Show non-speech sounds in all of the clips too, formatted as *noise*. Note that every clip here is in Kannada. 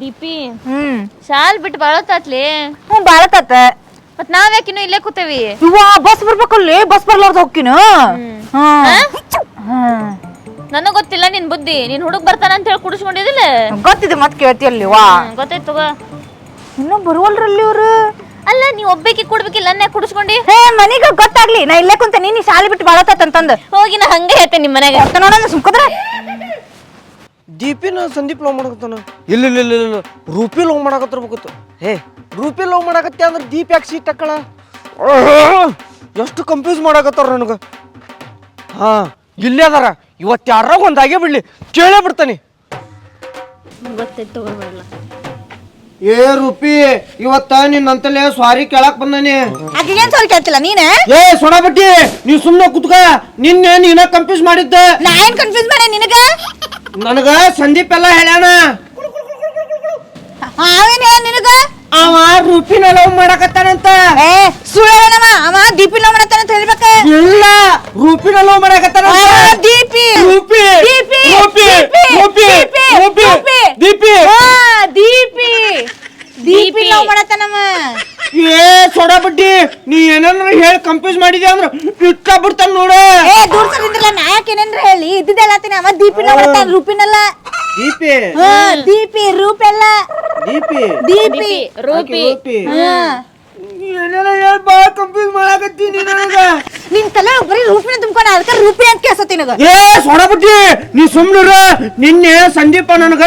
ದೀಪಿ ಹ್ಮ್. ಶಾಲ್ ಬಿಟ್ಟು ಬಾಳತ್ತಾತ್ಲಿ. ಹ್ಞೂ ಬಾಳಕತ್ತ ಮತ್ ನಾವ್ ಯಾಕಿನ್ನು ಇಲ್ಲೇ ಕೂತೇವಿ? ಇವ ಬಸ್ ಬರ್ಬೇಕಲ್ಲಿ ಬಸ್ ಬರ್ಲಾರ್ದ ಹೋಗ್ಕಿನ ನನಗ್ ಗೊತ್ತಿಲ್ಲ ನಿನ್ ಬುದ್ಧಿ. ನೀನ್ ಹುಡುಗ್ ಬರ್ತಾನ ಅಂತ ಹೇಳಿ ಕುಡಿಸ್ಕೊಂಡಿದಿಲ್ಲ ಗೊತ್ತಿದೆ ಮತ್ ಕೇಳ್ತಿ ಅಲ್ಲಿ ವಾ ಗೊತ್ತಾಯ್ತು ತಗೋ. ಇನ್ನೂ ಬರುವಲ್ರಲ್ಲಿ ಇವ್ರು? ಅಲ್ಲ ನೀವ್ ಒಬ್ಬಾಕಿ ಕುಡ್ಬೇಕಿಲ್ಲ ನನ್ನ ಕುಡಿಸ್ಕೊಂಡಿ. ಹೇ ಮನಿಗ ಗೊತ್ತಾಗ್ಲಿ. ನಾ ಇಲ್ಲೇ ಕುಂತ ನೀನ್ ಶಾಲೆ ಬಿಟ್ಟು ಬಾಳತ್ತ ಅಂತಂದ ಹೋಗಿ ನಾ ಹಂಗೆ ಹೇಳ್ತೇನೆ ನಿಮ್ ಮನೆಗೆ ನೋಡೋಣ ಸುಮ್ಕದ್ರ. ದೀಪಿನ ಸಂದೀಪ್ ಲವ್ ಮಾಡಕತ್ತಾನ. ಇಲ್ಲ ಇಲ್ಲ ಇಲ್ಲ ಇಲ್ಲ. ರೂಪಿ ಲವ್ ಮಾಡಕತ್ತಿರ್ಬೇಕಿತ್ತು ಹೇ ರೂಪಿ ಲವ್ ಮಾಡಕತ್ತೆ ಅಂದ್ರೆ ದೀಪ್ ಯಾಕೆ ಸೀಟ್ ಹಾಕಳ? ಎಷ್ಟು ಕನ್ಫ್ಯೂಸ್ ಮಾಡಕತ್ತಾರ ನನಗೆ. ಹಾ ಇಲ್ಲೇ ಅದಾರ. ಇವತ್ತು ಯಾರಾಗ ಒಂದಾಗೇ ಬಿಡ್ಲಿ. ಕೇಳೇ ಬಿಡ್ತಾನೆ. ತಗೋಬೇಡ ಏ ರೂಪಿ ಇವತ್ತ ನಿನ್ನಂತಲೇ ಸ್ವಾರಿ ಕೇಳಕ್ ಬಂದಾನೆ. ಆಕಿಗೇನ್ ಸಾರಿ ಕೇಳ್ತಿಲ್ಲ ನೀನೇ? ಏ ಸೊಣ ಬಟ್ಟಿ ನೀ ಸುಮ್ಮನೆ ಕುತ್ಕ. ನಿನ್ನೆ ನೀನ ಕನ್ಫ್ಯೂಸ್ ಮಾಡಿದ್ದೆ. ನಾ ಏನ್ ಕನ್ಫ್ಯೂಸ್ ಮಾಡೆ ನಿನಗ? ನನಗ ಸಂದೀಪ್ ಎಲ್ಲ ಹೇಳ್ಯಾನ. ಅವೇನ್ ನಿನಗ? ಅವ ರೂಪಿನ ಲವ್ ಮಾಡಕತ್ತಾನಂತ. ಏ ಸುಳ್ಳೇನವ ಅವ ದೀಪಿ ಲವ್ ಮಾಡತ್ತಾನ ಅಂತ ಹೇಳ್ಬೇಕ? ಇಲ್ಲ ರೂಪಿನ ಲವ್ ಮಾಡಕತ್ತಾನ ದೀಪಿ. ರೂಪಿ ದೀಪಿ. ರೂಪಿ ರೂಪಿ ರೂಪಿ ದೀಪಿ. ದೀಪಿ. ದೀಪಿ ದೀಪಿ. ಲವ್ ಮಾಡತ್ತಾನವ ಏ ಸೊಡಾ ಬಡ್ಡಿ ನೀ ಏನಾರ ಹೇಳಿ ಕನ್ಫ್ಯೂಸ್ ಮಾಡಿದ್ಯಾ ಅಂದ್ರು ಇಟ್ಟ ಬಿಡ್ತಾನ ನೋಡು. ಏ ದೂರ ಸರಿದ್ರಲ್ಲ ನಾ ಯಾಕೆ ಏನೇನ್ರ ಹೇಳಿ? ಇದ್ದಿದ್ದೆ ಹೇಳತ್ತೀನಿ ಅವ ದೀಪಿ ಲವ್ ರೂಪಿನಲ್ಲ. ದೀಪಿ ಹಾ ದೀಪಿ ರೂಪೆಲ್ಲ. ದೀಪಿ ದೀಪಿ ರೂಪಿ. ರೂಪಿ. ಹಾ. ಏನೇನ ಹೇಳಿ ಬಾಳ ಕನ್ಫ್ಯೂಸ್ ಮಾಡಾಕತ್ತೀನಿ ನನಗ. ನಿನ್ ತಲೆ ಬರೀ ರೂಪಿನ ತುಂಬ್ಕೊಂಡ ಅದಕ್ಕೆ ರೂಪಿ ಅಂತ ಕೇಳ್ಸತ್ತಿ ನಿನಗ. ಏ ಸೋಡಾ ಬಡ್ಡಿ ನೀ ಸುಮ್ಮನಿರ ನಿನ್ನೆ ಸಂದೀಪ ನನಗ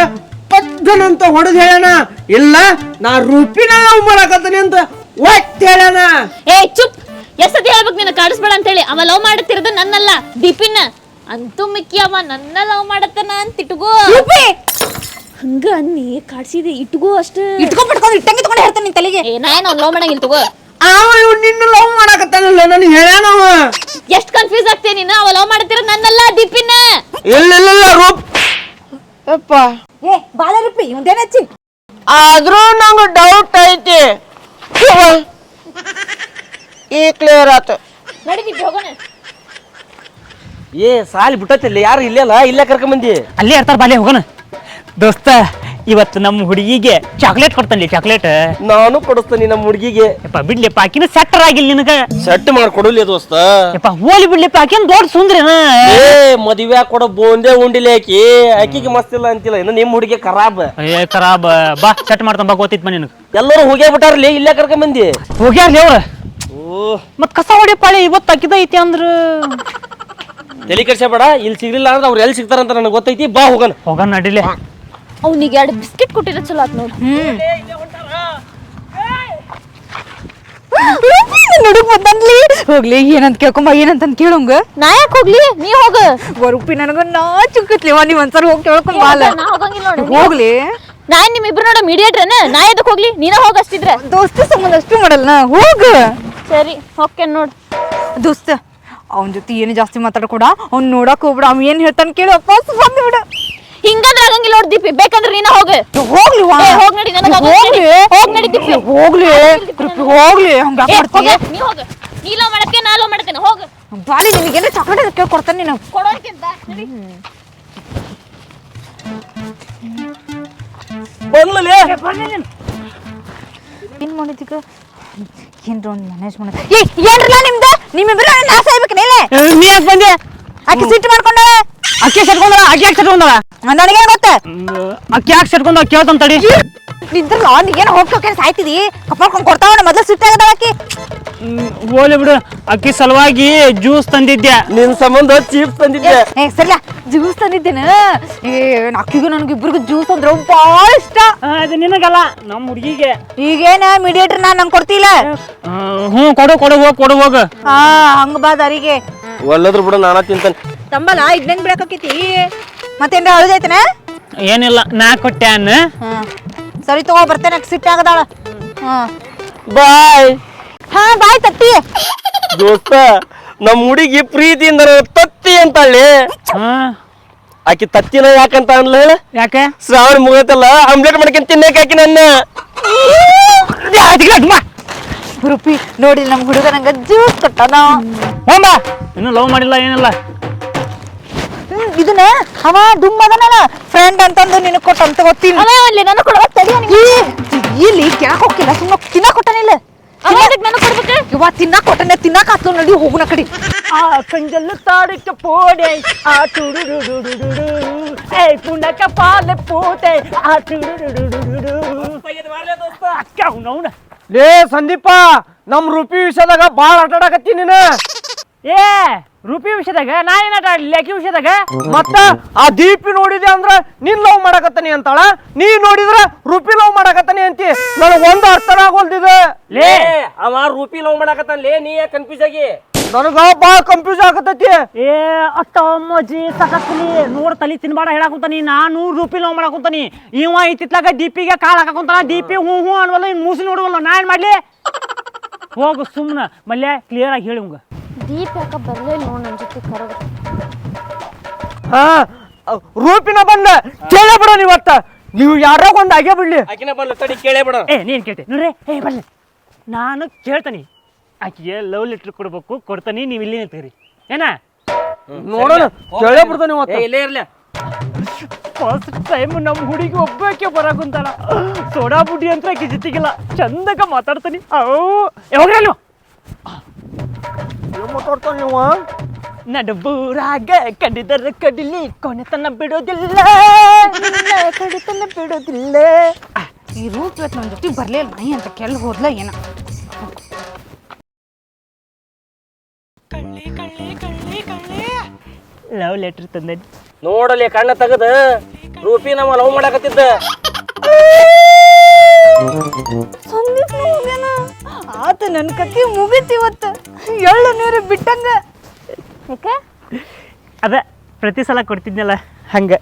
ಪದ್ದನಂತ ಹೊಡೆದ್ ಹೇಳ್ಯಾನ ಇಲ್ಲ ನಾ ರೂಪಿನ ಲವ್ ಮಾಡಕತ್ತೀನಿ ಅಂತ ಒಟ್ಟು ಹೇಳ್ಯಾನ ಏ ಚುಪ್. ಎಷ್ಟತಿ ಹೇಳ್ಬೇಕು ನಿನ್ನ ಕಾಡಿಸ್ಬೇಡ ಅಂತ ಹೇಳಿ ಅವ ಲವ್ ಮಾಡುತ್ತಿರೋದು ನನ್ನಲ್ಲ. ದೀಪಿನ. ಅಂತೂ ಮಿಕ್ಕಿ ಅವ. ನನ್ನ ಲವ್ ಮಾಡತ್ತನ ಅಂತ ಇಟ್ಕೋ. ರೂಪಿ! ಹಂಗ ಅನ್ನಿ ಕಾಡ್ಸಿದೆ ಇಟ್ಕೋ ಅಷ್ಟು. ಇಟ್ಕೊಂಡ್ ಬಿಟ್ಕೊಂಡ್ ಇಟ್ಟಂಗೆ ತಗೊಂಡು ಹೇಳ್ತಾನೆ ನಿನ್ ತಲೆಗೆ. ಏ ನಾ ಏನು ಲವ್ ಮಾಡಂಗಿಲ್ಲ ತಗೋ ಅವ ಇವ್ ನಿನ್ನ ಲವ್ ಮಾಡಕತ್ತಾನಲ್ಲ ನನಗೆ ಅವ. ಎಷ್ಟು ಕನ್ಫ್ಯೂಸ್ ಆಗ್ತೇನೆ ನೀನು? ಅವ ಲವ್ ಮಾಡತ್ತಿರೋದು ನನ್ನಲ್ಲ ದೀಪಿನ. ಇಲ್ಲ ಇಲ್ಲ ಇಲ್ಲ ರೂಪ್. ಅಪ್ಪ ಏ ಬಾಳ ರೂಪಿ ಇವಂದೇನ ಹಚ್ಚಿ ಆದ್ರೂ ನಂಗೆ ಡೌಟ್ ಐತಿ. ಈ ಕ್ಲಿಯರ್ ಆತ. ನಡಿ ಹೋಗೋಣ. ಏ ಸಾಲಿ ಬಿಟ್ಟತಿಲ್ಲ ಯಾರು ಇಲ್ಲಲ್ಲ? ಇಲ್ಲೇ ಕರ್ಕೊಂಬಂದಿ ಅಲ್ಲೇ ಇರ್ತಾರ ಬಾಲೆ ಹೋಗೋಣ. ದೋಸ್ತ ಇವತ್ತು ನಮ್ಮ ಹುಡುಗಿಗೆ ಚಾಕ್ಲೇಟ್ ಕೊಡ್ತಾನೆ ಚಾಕ್ಲೇಟ್ ನಾನು ಕೊಡಿಸ್ತೀನಿ ನಮ್ಮ ಹುಡುಗಿಗೆ. ಯಪ್ಪ ಬಿಡ್ಲಿಪ್ಪ ಆಕಿನ ಸೆಟ್ಟರ್ ಆಗಿಲ್ಲ ನಿನಗ. ಸೆಟ್ ಮಾಡ್ಕೊಡಲಿ ದೋಸ್ತ ಯಪ್ಪ ಹೋಲಿ ಬಿಡ್ಲಿಪ್ಪ ಆಕಿನ ದೊಡ್ಡ ಸುಂದ್ರಿನ? ಏ ಮದುವೆ ಕೊಡೋ ಬೋಂದೆ ಉಂಡಿಲೆ ಆಕಿ. ಆಕಿಗೆ ಇಲ್ಲ ಅಂತಿಲ್ಲ ಇನ್ನು ನಿಮ್ಮ ಹುಡುಗಿ ಖರಾಬ್. ಏ ಖರಾಬ್. ಬಾ ಸೆಟ್ ಮಾಡ್ತಾನ ಬಾ ಗೊತ್ತಿತ್ತು ನಿನಗೆ. ಎಲ್ಲರೂ ಹೋಗೇ ಬಿಟ್ಟಾರ್ಲಿ ಇಲ್ಲೇ ಕರ್ಕೊಂಬಂದಿ ಹೋಗ್ಯಾರ್ಲಿ ಅವ್ರ. ಓ ಮತ್ ಕಸ ಹೊಡಿ ಪಾಳಿ ಇವತ್ತು ಅಕ್ಕಿದ ಐತಿ ಅಂದ್ರ. ತಲೆ ಕೆಡ್ಸಬೇಡ ಇಲ್ಲಿ ಸಿಗ್ಲಿಲ್ಲ ಅಂದ್ರೆ ಅವ್ರು ಎಲ್ಲಿ ಸಿಗ್ತಾರಂತ ನನಗೆ ಗೊತ್ತೈತಿ. ಬಾ ಹೋಗನ್ ಹೋಗನ್ ನಡಿಲೆ ಅವ್ನಿಗೆ ಎರಡು ಬಿಸ್ಕೆಟ್ ಕೊಟ್ಟಿರೋ ಚಲೋ ಆತ್ ನೋಡು. ನಡುಕ್ ಬಂದನ್ಲಿ ಹೋಗ್ಲಿ ಏನಂತ ಕೇಳ್ಕೊಂಬ ಏನಂತ ಕೇಳಂಗ ನಾ ಯಾಕೆ ಹೋಗ್ಲಿ? ನೀ ಹೋಗ. ಬರುಪಿ ನನಗ ನಾ ಚುಕ್ಕತ್ಲಿ ವಾ ನೀವ್ ಒಂದ್ಸಲ ಹೋಗಿ ಕೇಳ್ಕೊಂಡ್ ಬಾಲ ನಾ ಹೋಗಂಗಿಲ್ಲ ನೋಡಿ ಹೋಗ್ಲಿ. ನಾ ನಿಮ್ ಇಬ್ರು ನೋಡ ಮೀಡಿಯೇಟ್ರನ ನಾ. ಎದಕ್ ಹೋಗ್ಲಿ? ನೀನ ಹೋಗ ಅಷ್ಟಿದ್ರೆ. ದೋಸ್ತ ಸಂಬಂಧ ಅಷ್ಟು ಮಾಡಲ್ಲ ನಾ ಹೋಗ. ಸರಿ ಹೋಗ್ತೇನೆ ನೋಡ್. ದೋಸ್ತ ಅವನ ಜೊತೆ ಏನು ಜಾಸ್ತಿ ಮಾತಾಡ್ಕೊಡ? ಅವ್ನ್ ನೋಡಕ್ ಹೋಗ್ಬಿಡ ಅವ್ ಏನ್ ಹೇಳ್ತಾನೆ ಕೇಳು ವಾಪಸ್ ಬಂದ್ಬಿಡ. ಹಿಂಗಂದ್ರ ಆಗಂಗಿಲ್ಲ ನೋಡ್ ದೀಪಿ ಬೇಕಂದ್ರ ನೀನ ಹೋಗ. ಹೋಗ್ಲಿ ವಾ ಏ, ಹೋಗ್ ನಡಿ, ನನಗ್ ಹೋಗೋದ್ ಹೋಗ್ಲಿ. ಹೋಗ್ ನಡಿ ದೀಪಿ. ಹೋಗ್ಲಿ ರೂಪಿ ಹೋಗ್ಲಿ ಹಂಗ ಏ, ಮಾಡ್ತೀಯ? ಹೋಗ, ನೀ ಹೋಗ. ನೀ ಲವ್ ಮಾಡಕ್ಕೆ ನಾ ಲವ್ ಮಾಡ್ತೇನೆ ಹೋಗ ಬಾಲಿ ನಿನಗೇನ ಚಾಕ್ಲೇಟ್ ಅದಕ್ಕೆ ಕೊಡ್ತಾನೆ ನೀನು. ಕೊಡೋಕ್ಕಿಂತ ನಡಿ. ಬಂದ್ಲೇ ಏನ್ ಮಾಡಿದೀಗ? ಏನ್ರ ಒಂದ್ ಮ್ಯಾನೇಜ್ ಮಾಡ ಏ ಏನ್ರಲ್ಲ ನಿಮ್ದ? ನಿಮ್ಮಿಬ್ರು ನಾಶ ಆಗ್ಬೇಕು ನೀಲೆ ನೀ ಯಾಕೆ ಬಂದೆ? ಆಕಿ ಸಿಟ್ಟು ಮಾಡ್ಕೊಂಡ ಅಕ್ಕಿ ಸೆಟ್ಕೊಂಡಳ ಅಕ್ಕಿ ಯಾಕೆ ಸೆಟ್ಕೊಂಡಳ ನನಗೆ ಗೊತ್ತ? ಅಕ್ಕಿ ಯಾಕೆ ಸೆಟ್ಕೊಂಡ ಕೇಳ್ತಾನ ತಡಿ. ನಿಂದ್ರಲ್ಲ ಏನು ಹೋಗ್ಸೋಕೆ ಸಾಯ್ತಿದಿ? ಕಪ್ಪಾಡ್ಕೊಂಡ್ ಕೊಡ್ತಾವ ಮೊದಲು ಸುತ್ತಾಗದ ಅಕ್ಕಿ. ಹೋಲಿ ಬಿಡು. ಅಕ್ಕಿ ಸಲುವಾಗಿ ಜ್ಯೂಸ್ ತಂದಿದ್ದೆ ನಿನ್ ಸಂಬಂಧ ಚೀಪ್ ತಂದಿದ್ದೆ ಏ ಜ್ಯೂಸ್ ತಂದಿದ್ದೇನ? ಏ ಅಕ್ಕಿಗೂ ನನಗೆ ಇಬ್ಬರಿಗೂ ಜ್ಯೂಸ್ ಅಂದ್ರೆ ಭಾಳ ಇಷ್ಟ. ಆ, ಅದು ನಿನಗಲ್ಲ ನಮ್ಮ ಹುಡುಗಿಗೆ. ಈಗೇನ ಮೀಡಿಯೇಟರ್ ನಾ ನಂಗೆ ಕೊಡ್ತಿಲ್ಲ. ಹ್ಞೂ ಕೊಡು ಕೊಡು ಹೋಗ್ ಕೊಡು ಹೋಗ. ಹಾ ಹಂಗ ಬಾ ದಾರಿಗೆ. ಒಲ್ಲದ್ರ ಬಿಡು ನಾನ ತಿಂತಾನೆ. ತಂಬಲ್ಲ ಇದ್ನಂಗ್ ಬಿಡಕೈತಿ ಮತ್ತೇನ್ರ ಅಳುದೈತನ? ಏನಿಲ್ಲ ನಾ ಕೊಟ್ಟೆ ಅನ್ನ. ಹಾ. ಸರಿ ತಗೋ ಬರ್ತೇನೆ ಸಿಟ್ಟಾಗದಾಳ ಹಾ. ಬಾಯ್. ಹಾ ಬಾಯ್ ತತ್ತಿ. ದೋಸ್ತ ನಮ್ಮ ಹುಡುಗಿ ಪ್ರೀತಿಯಿಂದ ತತ್ತಿ ಅಂತಳ್ಳಿ ಹಾ. ಆಕಿ ತತ್ತಿನ ಯಾಕಂತ ಅನ್ಲ ಹೇಳ? ಯಾಕೆ? ಶ್ರಾವಣ ಮುಗತಲ್ಲ ಆಮ್ಲೆಟ್ ಮಾಡ್ಕೊಂಡ್ ತಿನ್ನಕ್ ಆಕಿ ನನ್ನ. ರೂಪಿ ನೋಡಿ ನಮ್ ಹುಡುಗ ನಂಗ ಜ್ಯೂಸ್ ಕೊಟ್ಟ ನಾವು ಇನ್ನು ಲವ್ ಮಾಡಿಲ್ಲ ಏನಿಲ್ಲ. ಇದನ್ನ? ಅವ ದುಮ್ ಅದನಲ್ಲ ಫ್ರೆಂಡ್ ಅಂತಂದು ನಿನಗ್ ಕೊಟ್ಟಂತ ಗೊತ್ತೀನಿ. ಅವ ಅಲ್ಲಿ ನನಗ್ ಕೊಡುವ ಇಲ್ಲಿ ಯಾಕೆ ಹೋಗಿಲ್ಲ ಸುಮ್ಮನೆ ತಿನ್ನ ಕೊಟ್ಟನಿಲ್ಲ ಇವ ತಿನ್ನಕ್ ಕೊಟ್ಟನೆ ತಿನ್ನಕ್ ಆತ್ಲು ನಡಿ ಹೋಗುನ ಕಡೆ. ಆ ಕಂಜಲ್ಲು ತಾಡಕ್ಕೆ ಪೋಡೆ ಆ ಟುಡುಡುಡುಡುಡು ಏ ಪುಂಡಕ ಪಾಲೆ ಪೋತೆ ಆ ಟುಡುಡುಡುಡುಡು ಅಕ್ಕ ಅವ್ನವ್ನ ಲೇ ಸಂದೀಪ ನಮ್ ರೂಪಿ ವಿಷಯದಾಗ ಬಾಳ ಆಟ ಆಡಕತ್ತಿ ನೀನು. ಏ ರೂಪಿ ವಿಷಯದಾಗ ನಾ ಏನಾಟ ಆಡ್ಲಿ ಆಕಿ ವಿಷಯದಾಗ ಮತ್ತ ಆ ದೀಪಿ ನೋಡಿದೆ ಅಂದ್ರ ನೀನ್ ಲವ್ ಮಾಡಕತ್ತನಿ ಅಂತಾಳ. ನೀ ನೋಡಿದ್ರ ರೂಪಿ ಲವ್ ಮಾಡಕತ್ತನಿ ಅಂತಿ. ನನಗ್ ಒಂದ್ ಅರ್ಥನ ಆಗೋಲ್ದಿದ ಲೇ ಅವ ರೂಪಿ ಲವ್ ಮಾಡಕತ್ತಾನ ಲೇ ನೀ ಕನ್ಫ್ಯೂಸ್ ಆಗಿ? ನನಗ ಬಾಳ ಕನ್ಫ್ಯೂಸ್ ಆಗತೈತಿ. ಏ ಅಟ್ಟ ಅಮ್ಮಜ್ಜಿ ಸಕಸ್ಲಿ ನೋಡ್ ತಲಿ ತಿನ್ಬಾಡ ಹೇಳಾಕುಂತಾನಿ ನಾನು ರೂಪಿ ಲವ್ ಮಾಡಾಕುಂತಾನಿ ಇವ ಇತ್ತಿತ್ಲಾಗ ದೀಪಿಗೆ ಕಾಲ್ ಹಾಕಾಕುಂತಾನ ದೀಪಿ ಹ್ಞೂ ಹ್ಞೂ ಅನ್ವಲ್ಲ ಇನ್ ಮೂಸಿ ನೋಡುವಲ್ಲ ನಾ ಏನ್ ಮಾಡ್ಲಿ? ಹೋಗು ಸುಮ್ನ ಮಲ್ಯ ಕ್ಲಿಯರ್ ಆಗಿ ಹೇಳಿ ಹಂಗ ದೀಪ ಯಾಕ ಬರ್ಲೇ ನೋಡ್ ನನ್ನ ಜೊತೆ ಕರೆದು. ಹಾ ಅವ್ ರೂಪಿನ ಬಂದ. ಕೇಳೇ ಬಿಡ ನೀವತ್ತ ನೀವು ಯಾರೋ ಒಂದ್ ಆಗೇ ಬಿಡ್ಲಿ. ಆಕಿನ ತಡಿ ಕೇಳೇ ಬಿಡ. ಏ ನೀನ್ ಕೇಳ್ತೆ. ನೋಡ್ರಿ ಏ ಬರ್ಲಿ. ನಾನು ಕೇಳ್ತೀನಿ. ಆಕಿಗೆ ಲವ್ ಲೆಟ್ರ್ ಕೊಡ್ಬೇಕು ಕೊಡ್ತಾನೆ ನೀವು ಇಲ್ಲಿ ನಿಂತೀರಿ ಏನ? ನೋಡೋಣ ಕೇಳೇ ಬಿಡ್ತಾನೆ ಏ ಇಲ್ಲೇ ಇರ್ಲಿ. ಫಸ್ಟ್ ಟೈಮ್ ನಮ್ಮ ಹುಡುಗಿ ಒಬ್ಬಾಕೆ ಬರಾಕುಂತಾಳ ಸೋಡಾ ಬುಡ್ಡಿ ಅಂತ ಆಕಿ ಜೊತೆಗಿಲ್ಲ ಚಂದಕ ಮಾತಾಡ್ತಾನಿ. ಅವು. ಅಲ್ಲಿ. ಏನ್ ಮಾತಾಡ್ತಾನ ನೀವು ನಡುಬೂರಾಗ ಕಡಿದರ ಕಡಿಲಿ ಕೊನೆತನ ಬಿಡೋದಿಲ್ಲ. ನಿನ್ನ ಕಡಿತನ ಬಿಡೋದಿಲ್ಲ. ಈ ರೂಟ್ ಇವತ್ತು ನನ್ನ ಜೊತೆ ಬರಲೇ ಇಲ್ಲ ನಾಯಿ ಅಂತ ಕೆಲ್ ಹೋದ್ಲ ಏನ. ಲವ್ ಲೆಟರ್ ತಂದೆ. ನೋಡಲಿ ಕಣ್ಣ ತೆಗದ. ರೂಪಿ ನಮ್ಮ ಲವ್ ಮಾಡಕತ್ತಿದ್ದ. ಸಂದೀಪ್ ಆತ ನನ್ನ ಕಕ್ಕಿ ಮುಗಿತು ಇವತ್ತ. ಎಳ್ಳು ನೀರು ಬಿಟ್ಟಂಗ. ಯಾಕೆ? ಅದ ಪ್ರತಿ ಸಲ ಕೊಡ್ತಿದ್ನಲ್ಲ ಹಂಗ.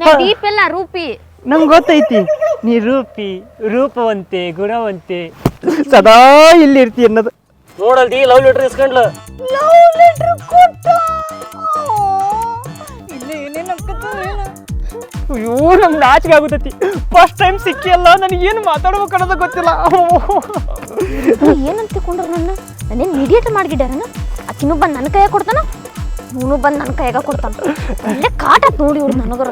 ನಾ ದೀಪ ಎಲ್ಲ ರೂಪಿ. ನಂಗೆ ಗೊತ್ತೈತಿ ನೀ ರೂಪಿ ರೂಪವಂತೆ ಗುಣವಂತೆ. ಸದಾ ಇಲ್ಲಿ ಇರ್ತಿ ಅನ್ನೋದು. ನೋಡಲ್ದಿ ಲವ್ ಲೆಟರ್ ಇಸ್ಕೊಂಡ್ಲು. ಲವ್ ಲೆಟರ್ ಅಯ್ಯೋ ನಂಗೆ ನಾಚಿಕೆ ಆಗುತ್ತೈತಿ. ಫಸ್ಟ್ ಟೈಮ್ ಸಿಕ್ಕಿ ಅಲ್ಲ ನನಗೆ ಏನು ಮಾತಾಡ್ಬೇಕು ಅನ್ನೋದು ಗೊತ್ತಿಲ್ಲ. ಏನಂತ ತಿಳ್ಕೊಂಡ್ರು ನನ್ನ? ನಾನೇನು ಮೀಡಿಯೇಟ್ ಮಾಡಿಗಿಡ್ಯಾರನ ಆಕಿನೂ ಬಂದು ನನ್ನ ಕೈಯಾಗ ಕೊಡ್ತಾನ ಇವನು ಬಂದು ನನ್ನ ಕೈಯಾಗ ಕೊಡ್ತಾನ. ಅಲ್ಲೇ ಕಾಟ ನೋಡಿ ಇವ್ರು ನನಗರ.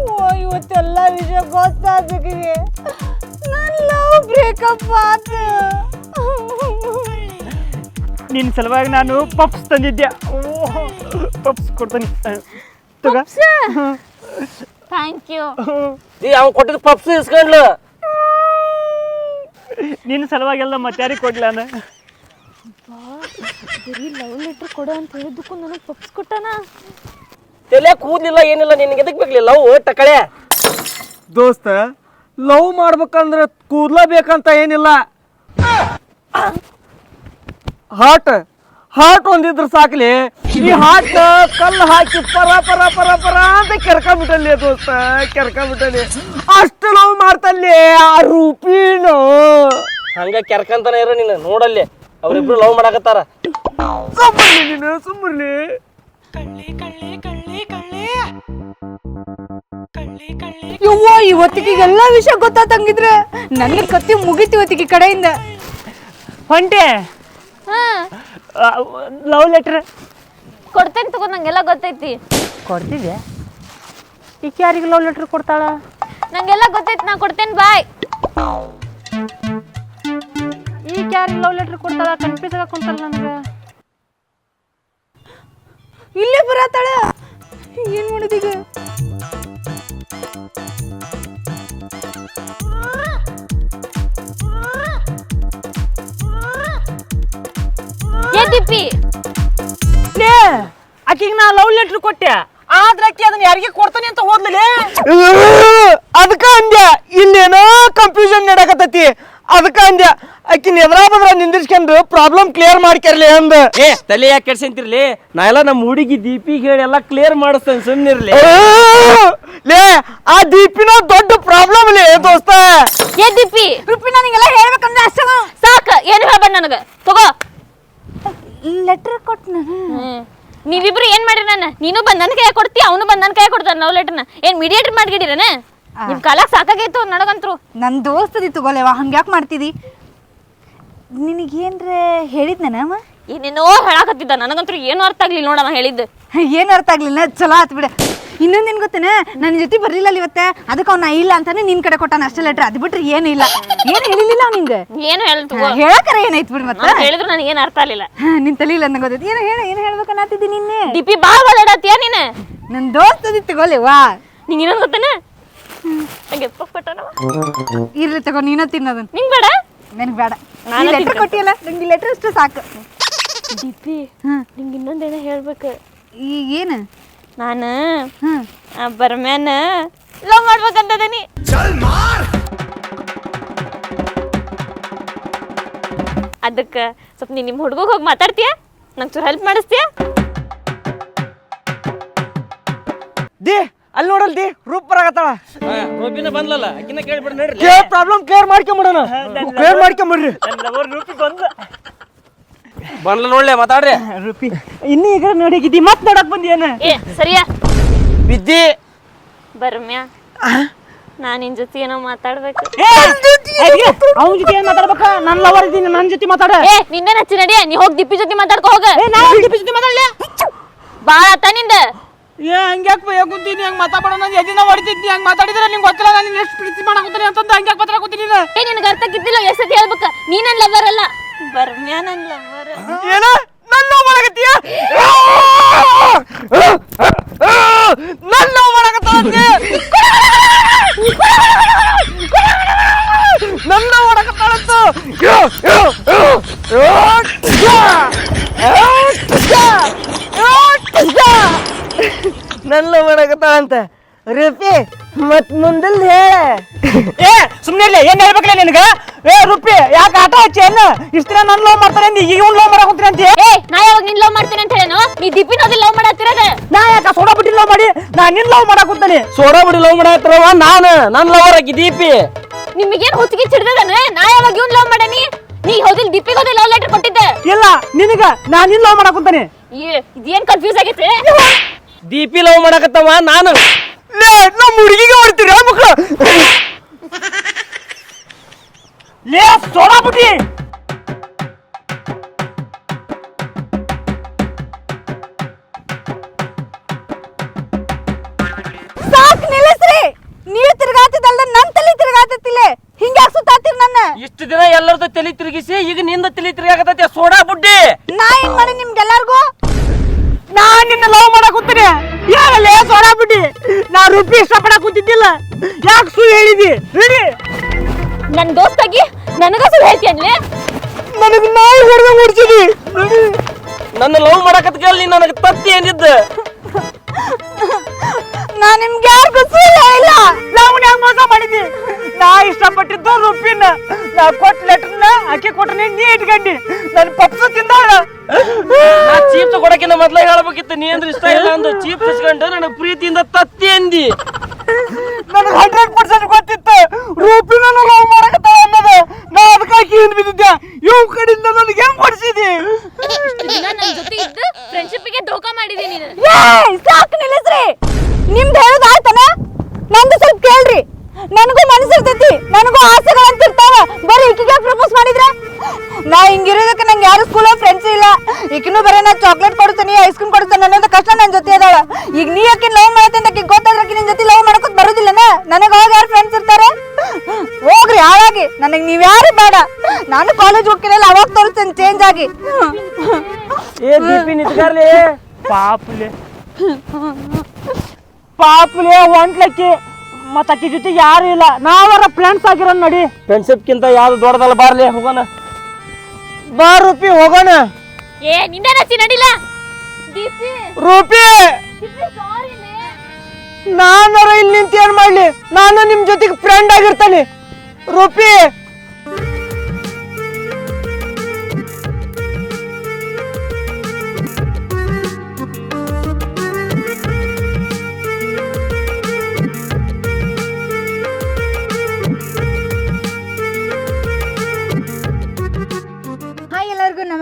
ಓ ಇವತ್ತೆಲ್ಲ ವಿಷಯ ಗೊತ್ತಾಗಬೇಕಿಗೆ ನನ್ನ ಲವ್ ಬ್ರೇಕಪ್ ಆತ. ನಿನ್ನ ಸಲುವಾಗಿ ನಾನು ಪಪ್ಸ್ ತಂದಿದ್ದೆ. ಪಪ್ಸ್ ಕೊಡ್ತಾನೆ. ತಗ. ಥ್ಯಾಂಕ್ ಯು ದಿ ಅವ್ ಕೊಟ್ಟಿದ್ದ ಪಪ್ಸ್ ಇಸ್ಕೊಂಡ್ಲು. ನಿನ್ನ ಸಲುವಾಗೆಲ್ಲ ಮತ್ತೆ ಯಾರಿಗೆ ಕೊಡ್ಲ ನಾನು ಬರೀ ಲವ್ ಲೆಟ್ರ್ ಕೊಡು ಅಂತ ಹೇಳಿದ್ದಕ್ಕೂ ನನಗೆ ಪಪ್ಸ್ ಕೊಟ್ಟನ. ತಲೆ ಕೂದಲಿಲ್ಲ ಏನಿಲ್ಲ ನಿನಗೆ ಎದಕ್ಕೆ ಬೇಕಲಿ ಲವ್? ಟಕಳೆ ದೋಸ್ತ ಲವ್ ಮಾಡ್ಬೇಕಂದ್ರೆ ಕೂದ್ಲ ಬೇಕಂತ ಏನಿಲ್ಲ. ಹಾಟ್ ಹಾಟ್ ಒಂದಿದ್ರೆ ಸಾಕಲಿ. ಈ ಹಾಟ್ ಕಲ್ಲು ಹಾಕಿ ಪರ ಪರ ಪರ ಪರ ಅಂತ ಕೆರ್ಕೊಂಬಿಟ್ಟಲ್ಲಿ ದೋಸ್ತ ಕೆರ್ಕೊಂಬಿಟ್ಟಲ್ಲಿ. ಅಷ್ಟು ನಾವು ಮಾಡ್ತಲ್ಲಿ ಆ ರೂಪಿನೋ ಹಂಗ ಕೆರ್ಕಂತಾನೆ ಇರೋ ನೀನು ನೋಡಲ್ಲಿ. ಅವ್ರಿಬ್ರು ಲವ್ ಮಾಡಕತ್ತಾರ. ಸುಮ್ಮನೆ ನೀನು ಸುಮ್ಮನೆ ಯವ್ವ ಇವತ್ತಿಗೆ ಎಲ್ಲ ವಿಷಯ ಗೊತ್ತಾತಂಗಿದ್ರೆ ನನ್ನ ಕತ್ತಿ ಮುಗೀತಿ ಇವತ್ತಿಗೆ ಕಡೆಯಿಂದ. ಹೊಂಟೆ ಹಾಂ. ಲವ್ ಲೆಟ್ರ್ ಕೊಡ್ತೇನೆ ತಗೋ ನಂಗೆಲ್ಲ ಗೊತ್ತೈತಿ. ಕೊಡ್ತಿದ್ಯಾ ಈಗ ಯಾರಿಗೆ ಲವ್ ಲೆಟ್ರ್ ಕೊಡ್ತಾಳ? ನಂಗೆಲ್ಲ ಗೊತ್ತೈತಿ ನಾ ಕೊಡ್ತೇನೆ ಬಾಯ್. ಈಗ ಯಾರಿಗೆ ಲವ್ ಲೆಟ್ರ್ ಕೊಡ್ತಾಳ? ಕನ್ಫ್ಯೂಸ್ ಆಗಕ್ಕಂತಲ್ಲ ನನಗೆ. ಇಲ್ಲೇ ಬರತ್ತಾಳ. ಏನ್ ಮಾಡೋದೀಗ ದೀಪಿ ಲೇ ಆಕಿಗೆ ನಾ ಲವ್ ಲೆಟರ್ ಕೊಟ್ಟೆ. ಆದ್ರೆ ಆಕಿ ಅದನ್ನ ಯಾರಿಗೆ ಕೊಡ್ತಾನೆ ಅಂತ ಹೋದ್ಲೇ ಅದಕ್ಕ ಅಂದ್ಯ ಇಲ್ಲೇನೋ ಕನ್ಫ್ಯೂಷನ್ ನಡಕತ್ತೈತಿ ಅದಕ್ಕ ಅಂದ್ಯ ಆಕಿನ ಎದ್ರಾ ಬದ್ರ ನಿಂದಿರ್ಸ್ಕೊಂಡು ಪ್ರಾಬ್ಲಮ್ ಕ್ಲಿಯರ್ ಮಾಡ್ಕರ್ಲಿ ಅಂದ. ಏ ತಲೆ ಯಾಕೆ ಕೆಡ್ಸಂತಿರ್ಲಿ ನಾ ಎಲ್ಲ ನಮ್ಮ ಹುಡುಗಿ ದೀಪಿಗೆ ಹೇಳಿ ಎಲ್ಲ ಕ್ಲಿಯರ್ ಮಾಡಿಸ್ತೇನೆ ಸುಮ್ಮನಿರ್ಲಿ ಲೇ ಆ ದೀಪಿನ ದೊಡ್ಡ ಪ್ರಾಬ್ಲಮ್ ಲೇ ದೋಸ್ತ. ಏ ದೀಪಿ ರೂಪಿ ನನಗೆಲ್ಲ ಹೇಳ್ಬೇಕಂದ್ರೆ ಅಷ್ಟೇ ಸಾಕು ಏನು ಹೇಳ್ಬೇಡ ನನಗೆ. ತಗೋ. ಲೆಟರ್ ಕೊಟ್ ನಾನು ಹ್ಮ್. ನೀವಿಬ್ರು ಏನ್ ಮಾಡ್ರಿ ನಾನು ನೀನು ಬಂದ್ ನನ್ ಕೈ ಕೊಡ್ತಿ ಅವನು ಬಂದ್ ನನ್ನ ಕೈ ನಾವು ಲವ್ ಲೆಟರ್ನ ಏನ್ ಮೀಡಿಯೇಟರ್ ಮಾಡ್ಗಿಡಿರನ? ನಿಮ್ ಕಾಲಾಗ ಸಾಕಾಗೈತು ನನಗಂತ್ರು. ನನ್ನ ದೋಸ್ತದಿ ತಗೋಲೇವ ಹಂಗ್ಯಾಕೆ ಮಾಡ್ತಿದಿ? ನಿನಗೇನ್ರೆ ನಾನು ಏನೇನೋ ಹೇಳಾಕತ್ತಿದ್ದ ನನಗಂತ್ರು ಏನೂ ಅರ್ಥ ಆಗ್ಲಿಲ್ಲ ನೋಡವ ಹೇಳಿದ್ದು. ಏನು ಅರ್ಥ ಆಗ್ಲಿಲ್ಲ ಚಲೋ ಆತ್ ಬಿಡ. ಇನ್ನೊಂದ್ ನಿನ್ ಗೊತ್ತೇನ? ನನ್ನ ಜೊತೆ ಬರ್ಲಿಲ್ಲ ಅಲ್ಲ ಇವತ್ತ. ಅದಕ್ಕೆ ಅವ್ನ ಇಲ್ಲ ಅಂತಾನೆ ನಿನ್ ಕಡೆ ಕೊಟ್ಟಾನ ಅಷ್ಟೇ ಲೆಟ್ರ್ ಅದು ಬಿಟ್ರೆ ಏನು ಇಲ್ಲ. ಏನು ಹೇಳಿಲ್ಲ ಅವ್ನು ನಿಂಗೆ? ಏನು ಹೇಳ್ತು ಹೇಳಕರ ಏನಾಯ್ತು ಬಿಡ್ ಮತ್ತೆ? ಹೇಳಿದ್ರು ನನಗೆ ಏನು ಅರ್ಥ ಆಗಲಿಲ್ಲ. ನಿನ್ ತಲೆ ಇಲ್ಲ ನಂಗೆ ಗೊತ್ತೈತಿ. ಏನು ಹೇಳ ಏನು ಹೇಳ್ಬೇಕನ್ನತ್ತಿದ್ದಿ ನಿನ್ನೆ? ಡಿಪಿ ಭಾಳ ಓಡಾಡತ್ತೀಯ ನೀನು? ನನ್ ದೋಸ್ತ ಅದಿ ತಗೋಲೆ ವಾ. ನಿಂಗೆ ಇನ್ನೊಂದು ಗೊತ್ತೇನ? ಇರ್ಲಿ ತಗೋ ನೀನ ತಿನ್ನೋದನ್. ನಿಂಗೆ ಬೇಡ? ನನಗೆ ಬೇಡ. ನಾನು ಲೆಟರ್. ಕೊಟ್ಟಿಯಲ್ಲ ನಂಗೆ ಲೆಟರ್ ಅಷ್ಟು ಸಾಕು. ಡಿಪಿ. ನಿಂಗೆ ಇನ್ನೊಂದೇನೋ ಹೇಳ್ಬೇಕು. ಈಗ ಏನು? ನಾನು ಬರ್ಮ್ಯಾನ ಲವ್ ಮಾಡ್ಬೇಕಂತದನಿ ಅದಕ್ಕೆ ಸ್ವಲ್ಪ ನೀನು ನಿಮ್ಮ ಹುಡುಗ ಹೋಗಿ ಮಾತಾಡ್ತೀಯ? ನಂಗೆ ಚೂರು ಹೆಲ್ಪ್ ಮಾಡಿಸ್ತೀಯ? ದೇ ಅಲ್ಲಿ ನೋಡಲ್ ದೇ ರೂಪ್ ಬರಾಕತ್ತಾಳ. ರೂಪಿನ ಬಂದ್ಲಲ್ಲ ಅಕ್ಕಿನ ಕೇಳ್ಬಿಡ ನೋಡ್ರಿ. ಕೇರ್ ಪ್ರಾಬ್ಲಮ್ ಕ್ಲಿಯರ್ ಮಾಡ್ಕೊಂಬಿಡೋಣ. ಕ್ಲಿಯರ್ ಮಾಡ್ಕೊಂಬಿಡ್ರಿ. ರೂಪಿ ಬಂದ ಬಂದ್ಲ ನೋಡ್ಲೆ ಮಾತಾಡ್ರಿ. ರೂಪಿ ಇನ್ನು ಈಗ ನೋಡಿಗಿದ್ದಿ ಮತ್ ನೋಡಕ್ ಬಂದಿ ಏನು ಏ ಸರಿಯಾ? ಬಿದ್ದಿ. ಬರ್ಮ್ಯಾ? ನಾನು ನಿನ್ನ ಜೊತೆ ಏನೋ ಮಾತಾಡ್ಬೇಕು. ಅವನ ಜೊತೆ ಏನ್ ಮಾತಾಡ್ಬೇಕ? ನನ್ನ ಲವರ್ ಇದ್ದೀನಿ ನನ್ನ ಜೊತೆ ಮಾತಾಡ. ಏ ನಿನ್ನೆ ನಚ್ಚಿ ನಡಿಯ ನೀ ಹೋಗಿ ದಿಪ್ಪಿ ಜೊತೆ ಮಾತಾಡ್ಕೊ ಹೋಗ. ಏ ನಾ ದಿಪ್ಪಿ ಜೊತೆ ಮಾತಾಡ್ಲಿ? ಬಾಳ ಆತ ನಿಂದ. ಏ ಹಂಗ್ಯಾಕ್ ಬಯ್ಯ ಕುಂತೀನಿ ಹಂಗ್ ಮಾತಾಡೋಣ ನಾನು ಎದಿನ ಹೊಡಿತಿದ್ನಿ ಹಂಗ್ ಮಾತಾಡಿದ್ರೆ ನಿಂಗೆ ಗೊತ್ತಿಲ್ಲ ನಾನು ಎಷ್ಟು ಪ್ರೀತಿ ಮಾಡಕತ್ತೀನಿ ಅಂತಂದು ಹಂಗ್ಯಾಕ್ ಮಾತಾಡ ಕೂತೀನಿ ಏ ನಿನಗೆ ಅರ್ಥ ಕಿದ್ದಿಲ್ಲ ಎಷ್ಟ್ ಹೇಳ್ಬೇಕ? ನೀ ನನ್ನ ಲವರ್ ಅಲ್ಲ. ಬರ್ಮ್ಯಾ ನನ್ನ ಲವರ್ ಏನ ನನ್ನ ಮಾಡಕತ್ತೀಯ ನನ್ನ ಮಾಡಕತ್ತಾಳಂತೆ ನನ್ನ ಮಾಡಕತ್ತಾಳಂತ ನನ್ನ ಮಾಡಕತ್ತಾಳಂತ ರೂಪಿ ಮತ್ ಮುಂದಲ್ ಹೇಳ. *laughs* ಏ ಸುಮ್ಮನೆ ಇಲ್ಲ ಏನ್ ಹೇಳ್ಬೇಕಲ್ಲ ನಿನಗ? ಏ ರೂಪಿ ಯಾಕೆ ಆಟ ಹಚ್ಚಿ ಏನು? ಇಷ್ಟ ದಿನ ನನ್ನ ಲವ್ ಮಾಡ್ತಾರೆ ಅಂದಿ ಈಗ ಇವ್ನು ಲವ್ ಮಾಡಕ್ ಅಂತ? ಏ ನಾ ಯಾವಾಗ ನಿನ್ ಲವ್ ಮಾಡ್ತೀನಿ ಅಂತ ಹೇಳೇನೋ? ನೀ ದಿಪ್ಪಿನ ಲವ್ ಮಾಡತ್ತಿರೋದ ನಾ ಯಾಕ ಸೋಡಾ ಬಿಟ್ಟಿ ಲವ್ ಮಾಡಿ? ನಾ ನಿನ್ ಲವ್ ಮಾಡಕ್ ಹೋಗ್ತೀನಿ. ಸೋಡಾ ಬಿಡಿ ಲವ್ ಮಾಡತ್ರವ ನಾನು ನನ್ನ ಲವರ್ ಆಕಿ ದೀಪಿ. ನಿಮಗೇನ್ ಹೊತ್ತಿಗೆ ಚಿಡ್ದದನ? ನಾ ಯಾವಾಗ ಇವ್ನ್ ಲವ್ ಮಾಡನಿ? ನೀ ಹೋದಿಲ್ ದಿಪ್ಪಿಗೆ ಹೋದಿ ಲವ್ ಲೆಟರ್ ಕೊಟ್ಟಿದ್ದೆ. ಇಲ್ಲ ನಿನಗ ನಾ ನಿನ್ ಲವ್ ಮಾಡಕ್ ಹೋಗ್ತೀನಿ. ಏ ಇದೇನ್ ಕನ್ಫ್ಯೂಸ್ ಆಗೈತೆ? ದೀಪಿ ಲವ್ ಮಾಡಕತ್ತವ ನಾನು. ಲೇ ನಮ್ಮ ಹುಡುಗಿಗೆ ಹೊಡ್ತೀರಿ ಮಕ್ಕಳು ಲೇ ಸೋಡಾ ಸಾಕ್ ನಿಲ್ಲಿಸ್ರಿ. ನೀವ್ ತಿರ್ಗಾತಿದ್ದಲ್ದ ನನ್ ತಲೆ ತಿರ್ಗಾತಿತ್ತಿಲ್ಲ ಹಿಂಗ್ಯಾಕ್ ಸುತ್ತಾತಿರ್ ನನ್ನ? ಇಷ್ಟು ದಿನ ಎಲ್ಲರದ ತಲೆ ತಿರುಗಿಸಿ ಈಗ ನಿಂದ ತಲೆ ತಿರುಗಾಕತ್ತೈತೆ ನನಗೆ ತತ್ತಿ ಏನಿದ್ದ ನಾ ನಿಮ್ಗೆ ಯಾರಿಗೂ ಸುಳ್ಳು ಇಲ್ಲ. ನಾವು ಹೆಂಗ್ ಮೋಸ ಮಾಡಿದ್ವಿ. ನಾ ಇಷ್ಟಪಟ್ಟಿದ್ದು ರುಪ್ಪಿನ ನಾ ಕೊಟ್ಟ ಲೆಟರ್ನ ಆಕೆ ಕೊಟ್ಟ ನೀ ಇಟ್ಕಂಡಿ. ನನ್ನ ಪಪ್ಸು ತಿಂದಾಳ ನಾ ಚೀಪ್ಸ್ ಕೊಡಕಿನ ಮೊದ್ಲೇ ಹೇಳ್ಬೇಕಿತ್ತು. ನೀ ಅಂದ್ರೆ ಇಷ್ಟ ಇಲ್ಲ ಅಂದು ಚೀಪ್ ಇಸ್ಕೊಂಡು ನನಗೆ ಪ್ರೀತಿಯಿಂದ ತತ್ತಿ ಅಂದಿ. ನನಗೆ ಹಂಡ್ರೆಡ್ ಪರ್ಸೆಂಟ್ ಗೊತ್ತಿತ್ತು. ರೂಪಿನ ಲವ್ ಮಾಡಕತ್ತಾಳ ಅನ್ನೋದು. ನಾ ಅದಕ್ಕಾಗಿ ಹಿಂದ್ ಬಿದ್ದಿದ್ದೆ ಇವ್ ಕಡೆಯಿಂದ ನನಗೆ ಹೆಂಗ್ ಕೊಡ್ಸಿದಿ ಇಷ್ಟು ದಿನ ನನ್ ಜೊತೆ ಇದ್ದು ಫ್ರೆಂಡ್ಶಿಪ್ಗೆ ಧೋಕಾ ಮಾಡಿದೀನಿ ನೀನು. ಸಾಕು ನಿಲ್ಲಿಸ್ರಿ. ನಿಮ್ದು ಹೇಳೋದು ಆಯ್ತನ? ನಂದು ಸ್ವಲ್ಪ ಕೇಳ್ರಿ. ನನಗೂ ಮನಸ್ಸಿರ್ತೈತಿ, ನನಗೂ ಆಸೆಗಳಂತಿರ್ತಾವ. ಬರೀ ಈಕಿಗೆ ಪ್ರಪೋಸ್ ಮಾಡಿದ್ರೆ? ನಾ ಹಿಂಗಿರೋದಕ್ಕೆ ನಂಗೆ ಯಾರು ಸ್ಕೂಲ್ ಫ್ರೆಂಡ್ಸ್ ಇಲ್ಲ. ಈಕಿನೂ ಬರೀ ನಾ ಚಾಕ್ಲೇಟ್ ಕೊಡ್ತೀನಿ ಐಸ್ ಕ್ರೀಮ್ ಕೊಡ್ತಾನೆ ಅನ್ನೋದು ಕಷ್ಟ ನನ್ನ ಜೊತೆ ಅದಾಳ. ಈಗ ನೀ ಯಾಕೆ ಲವ್ ಮಾಡತ್ತೆ ಆಕಿಗ್ ಗೊತ್ತಾದ್ರೆ ಆಕಿ ನಿನ್ ಜೊತೆ ಲವ್ ಮಾಡಕೋತ್ ಬರೋದಿಲ್ಲನ? ನನಗೆ ಅವಾಗ ಯಾರು ಫ್ರೆಂಡ್ಸ್ ಇರ್ತಾರೆ? ಹೋಗ್ರಿ ಹಾಳಾಗಿ. ನನಗೆ ನೀವು ಯಾರು ಬೇಡ. ನಾನು ಕಾಲೇಜ್ ಹೋಗ್ತೀನಲ್ಲ, ಅವಾಗ ತೋರಿಸ್ತೇನೆ ಚೇಂಜ್ ಆಗಿ. ಏ ಪಾಪುಲೆ. ಪಾಪುಲೆ ಹೊಂಟ್ಲಕ್ಕಿ ಮತ್ತ ಅಕ್ಕಿ ಜೊತೆ ಯಾರು ಇಲ್ಲ. ನಾವರ ಫ್ರೆಂಡ್ಸ್ ಆಗಿರೋ ನೋಡಿ. ಫ್ರೆಂಡ್ಶಿಪ್ಕಿಂತ ಯಾವ್ದು ದೊಡ್ಡದಲ್ಲ ಬಾರ್ಲಿ ಹೋಗೋಣ. ಬಾರ್ ರೂಪಿ ಹೋಗೋಣ. ಏ ನಿಂದೆ ನಚ್ಚಿ ನಡಿಲ್ಲ ರೂಪಿ! ನಾನರ ಇಲ್ಲಿ ನಿಂತ ಏನ್ ಮಾಡ್ಲಿ? ನಾನು ನಿಮ್ ಜೊತೆಗೆ ಫ್ರೆಂಡ್ ಆಗಿರ್ತಾನೆ. ರೂಪಿ!